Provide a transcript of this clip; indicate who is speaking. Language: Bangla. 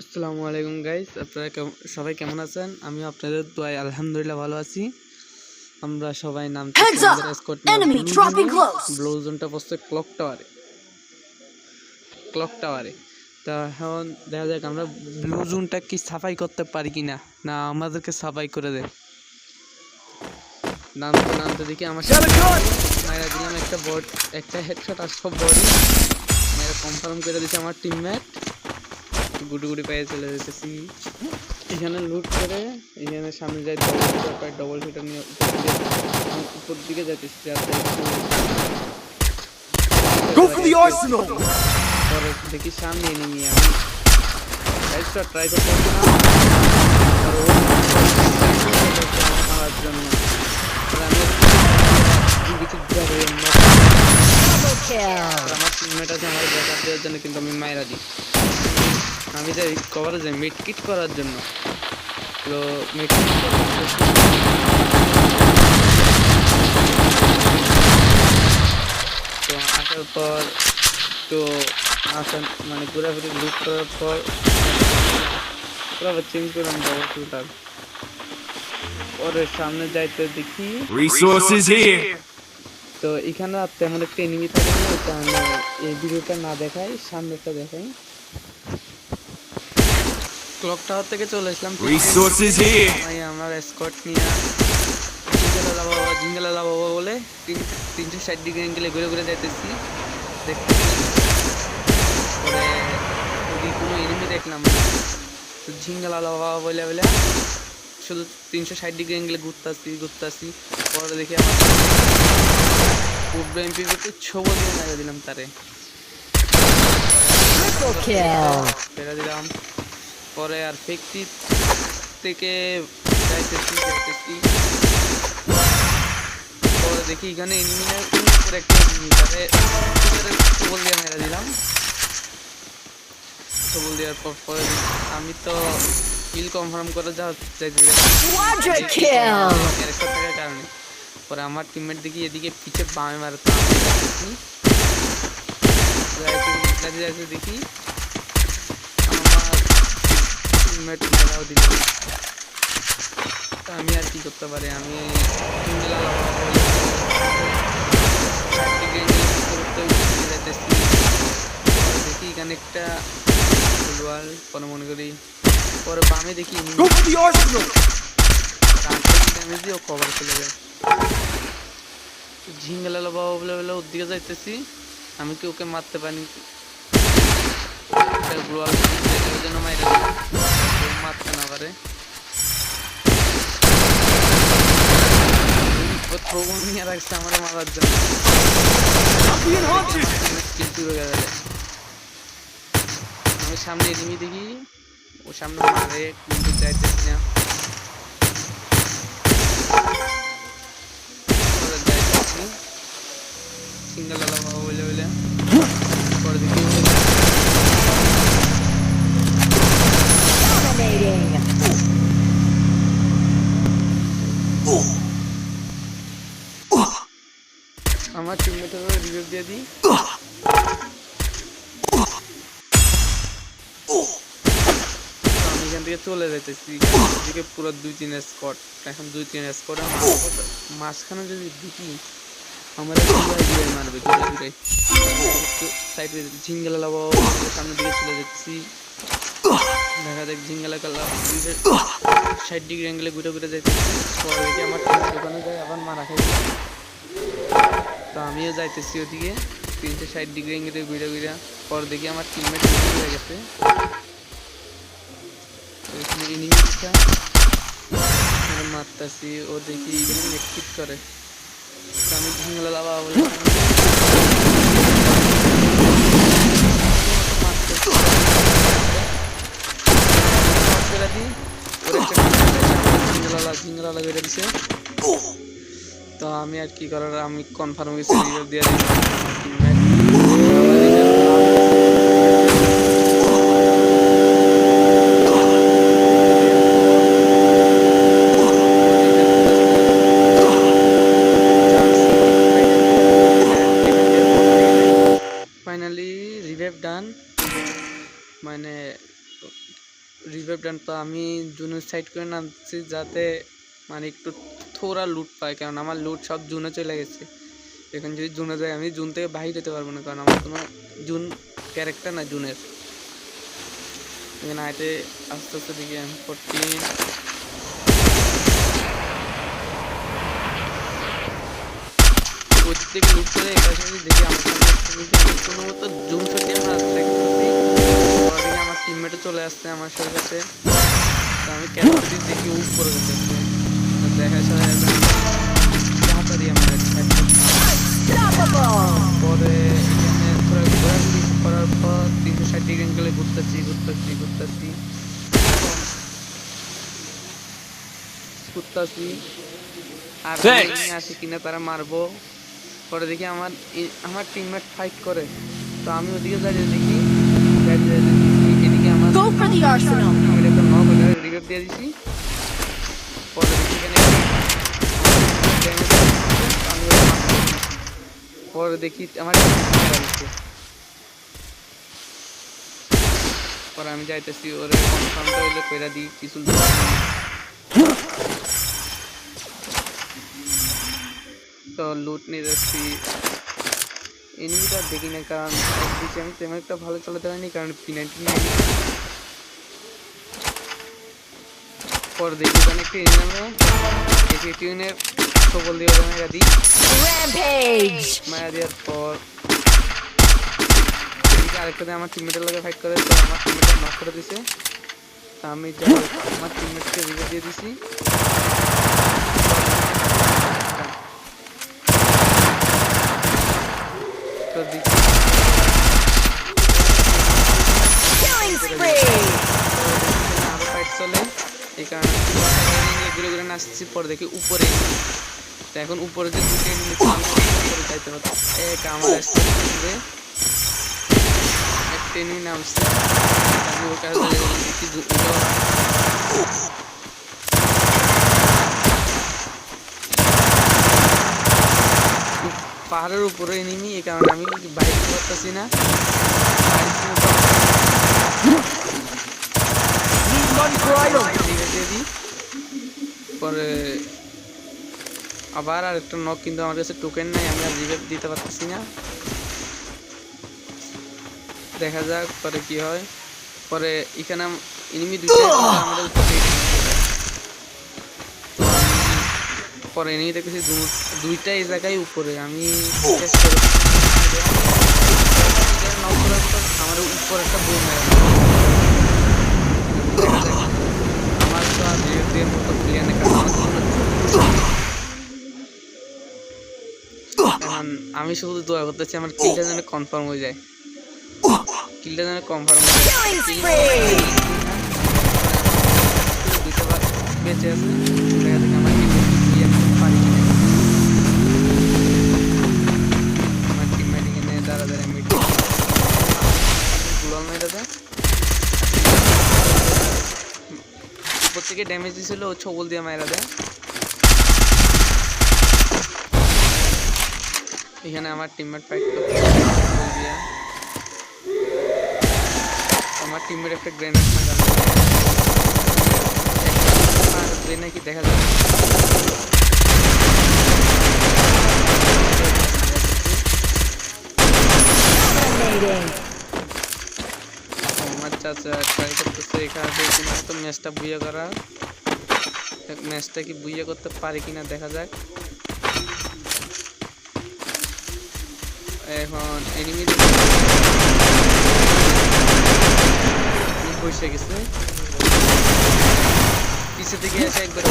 Speaker 1: আসসালামু আলাইকুম গাইস আপনারা কেমন সবাই কেমন আছেন? আমি আপনাদের দোয়ায় আলহামদুলিল্লাহ ভালো আছি। আমরা সবাই নাম ব্লু জোনটা বসছে ক্লক টাওয়ারে ক্লক টাওয়ারে তা এখন দেখা যাক আমরা ব্লু জোনটা কি সাফাই করতে পারি কিনা। না না আমাদেরকে সাফাই করে দেয় নামতে নামতে দেখি আমার মায়েরা দিলাম একটা বড একটা হেডশট আর সব বডি মায়েরা কনফার্ম করে দিচ্ছে আমার টিমমেট গুটি গুটি পায়ে চলে যেতেছি। এখানে লুট করে এখানে সামনে যাই ডবল শুটার ডবল শুটার নিয়ে উপর দিকে আমি উপর দিকে যাইতেছি যাতে একটু
Speaker 2: Go for the arsenal!
Speaker 1: পরে দেখি সামনে এনিমি আমি ট্রাই করতে মারার জন্য। আমার টিমমেট আছে আমার ব্যাকআপ দেওয়ার জন্য কিন্তু আমি মায়েরা দিই। আমি যাই কভারে যাই মিড কিট করার জন্য। তো মিড কিট তো আসার পর তো আসার মানে ঘোরাঘুরি লুট করার পর আবার চেঞ্জ করলাম ডবল শুটার পরে সামনে যাইতে দেখি
Speaker 2: Resources here!
Speaker 1: তো এখানে আর তেমন একটা এনিমি থাকে না এই ভিডিওটা না দেখাই সামনেটা দেখাই। ক্লক টাওয়ার থেকে চলে
Speaker 2: here!
Speaker 1: আমি আমার স্কট নিয়ে জিঙ্গেলা লাভ বাবা জিঙ্গেলা লাভ বাবা বলে তিন তিনশো ষাট ডিগ্রি অ্যাঙ্গেলে ঘুরে ঘুরে যাইতেছি। দেখতেছি পরে কোনো এনিমি দেখলাম তো ঝিঙ্গেলা লাভ বাবা বলে বলে শুধু তিনশো ষাট ডিগ্রি অ্যাঙ্গেলে ঘুরতাছি ঘুরতাছি। পরে দেখি আমার পূর্ব এমপি করতে ছবো দিয়ে মেরে দিলাম তারে। ফেরা দিলাম। পরে আর ফেকটি থেকে যাইতেছি যাইতেছি। পরে দেখি এখানে উপরে একটা এনিমি সবল দিয়ে মেরে দিলাম। সবল দেওয়ার পর পরে আমি তো কিল কনফার্ম করে যা থাকার কারণে পরে আমার টিমমেট দেখি এদিকে পিছে বামে মারতে আমি যাচ্ছি। যাইতে যাইতে যাইতে দেখি। টিমমেট মেরাও দিল। আমি আর কি করতে পারি? আমি দেখি এখানে একটা ফুটবল পরে মনে করি পরে বামে দেখি! ড্যামেজ দিয়ে কভার চলে যায়। ঝিঙ্গেলা বাবা বলে বলে ওর দিকে যাইতেছি। আমি কি ওকে মারতে পারি? গ্লোয়াল জন্য মাইরে মারতে না পারে থ্রো নিয়ে রাখছে আমার মারার জন্য। আমি সামনে এনিমি দেখি, ও সামনে মারে, কিন্তু যাইতেছি না। সিঙ্গেল আলা বাবা বলে বলে দিয়ে দিই। আমি এখান থেকে চলে যাইতেছি। এদিকে পুরো দুই তিন স্কট এখন দুই তিন স্কট মাঝখানে যদি আমার দিয়ে মারবে সাইডে ঝিঙ্গেলা লাগাবো সামনের দিকে চলে যাচ্ছি দেখা যাক ঝিঙ্গেলা কালা ষাট ডিগ্রি অ্যাঙ্গেলে ঘুরে ঘুরে যাইতেছি। আমার দোকানে আবার মারা খাই তো আমিও যাইতেছি ওদিকে তিনশো ষাট ডিগ্রি অ্যাঙ্গেলে ঘুরে ঘুরে পরে দেখি আমার টিমমেট হয়ে গেছে মারতাছি ও দেখি নেটফিট করে আমি ঝিঙ্গলা লাভা বলে ঝিঙ্গলা বেড়ে দিছে তো আমি আর কি করার, আমি কনফার্ম গেছি দিয়ে দিই ফাইনালি ডান মানে রিভাইভ ডান তো আমি জুনের সাইড করে নামছি যাতে মানে একটু থোড়া লুট পায়, কারণ আমার লুট সব জুনে চলে গেছে। এখন যদি জুনে যায়, আমি জুন থেকে বাহির হতে পারব না, কারণ আমার কোনো জুন ক্যারেক্টার না জুনের। আইতে আস্তে আস্তে দেখি এম ফোরটিন থেকে লুট করে এবার যদি দেখি আমার আমি কোনো মতো আমার আসতে আমার টিমমেটও চলে আসছে আমার সাথে আমি ক্যারেক্টার দেখি ও উপরে গেছে তো দেখা তাড়াতাড়ি আমার পরে এখানে থোড়া ঘোরাঘুরি করার পর তিনশো ষাট ডিগ্রি অ্যাঙ্গেলে ঘুরতেছি ঘুরতেছি ঘুরতেছি ঘুরতেছি আর
Speaker 2: Thanks.
Speaker 1: কিনা তারা মারবো পরে দেখি আমার আমার টিমমেট ফাইট করে তো আমি ওদিকে দাঁড়িয়ে দেখি এদিকে আমার পরে দেখি আমার পরে আমি যাইতেছি, ওরে কনফার্মটা কইরা দিই কিছু তো লুট নিয়ে যাচ্ছি। এনিমিটা দেখি না কারণ আমি তেমন একটা ভালো চালাতে পারিনি, কারণ পি নাইনটিন পরে দেখি ওখানে একটা এনিমি দেখি টিউনের সবল দিয়ে ওরা মেরা দিই
Speaker 3: Rampage.
Speaker 1: মারা দেওয়ার পর এদিকে আরেকটা দিয়ে আমার টিমমেটের লগে ফাইট করে তো আমার টিমমেটটা নক করে দিছে। তা আমি আমার টিমমেটকে রিভে দিয়ে দিছি। তো ফাইট চলে। এই কারণে ঘুরে ঘুরে নাচছি পরে দেখি উপরে। তো এখন উপরে যে দুটো উপরে যাইতে হতো এক আমার একটা enemy নামছে। আমি ওর কাছে দেখি দু- পাহাড়ের উপরে এনিমি এই কারণে আমি বাইরে যেতে পারতেছি না। বাইরে যেতে
Speaker 2: Need money for items.
Speaker 1: দিয়ে দিয়ে দিই পরে আবার আর একটা নক কিন্তু আমার কাছে টোকেন নাই আমি আর রিভেভ দিতে পারতেছি না। দেখা যাক পরে কি হয়। পরে এখানে এনিমি দুইটা আমাদের পরে এনিমি দেখেছি দুইটা এই জায়গায় উপরে আমি আমার উপরে একটা বোম মেরে আমার তো আর রিয়েটের মতো প্লেয়ার আমি শুধু দোয়া করতেছি আমার কিলটা যেন কনফার্ম হয়ে যায়। কিলটা যেন কনফার্ম হয়ে যায়। বেঁচে আছে। আমার উপর থেকে ড্যামেজ দিছিল ও ছবল দিয়ে মাইরা দেয় এখানে আমার টিমমেট ফাইট করতে ছবল দিয়া আমার টিমমেট একটা গ্রেনেড মারা পারবে নাকি দেখা যাবে
Speaker 3: Dominating.
Speaker 1: আমার চাচা ট্রাই করতেছে এখানে কোনো মতো ম্যাচটা বুইয়া করার ম্যাচটা কি বুইয়া করতে পারে কিনা দেখা যাক এখন এনিমি বসে গেছে। পিছে থেকে এসে একবার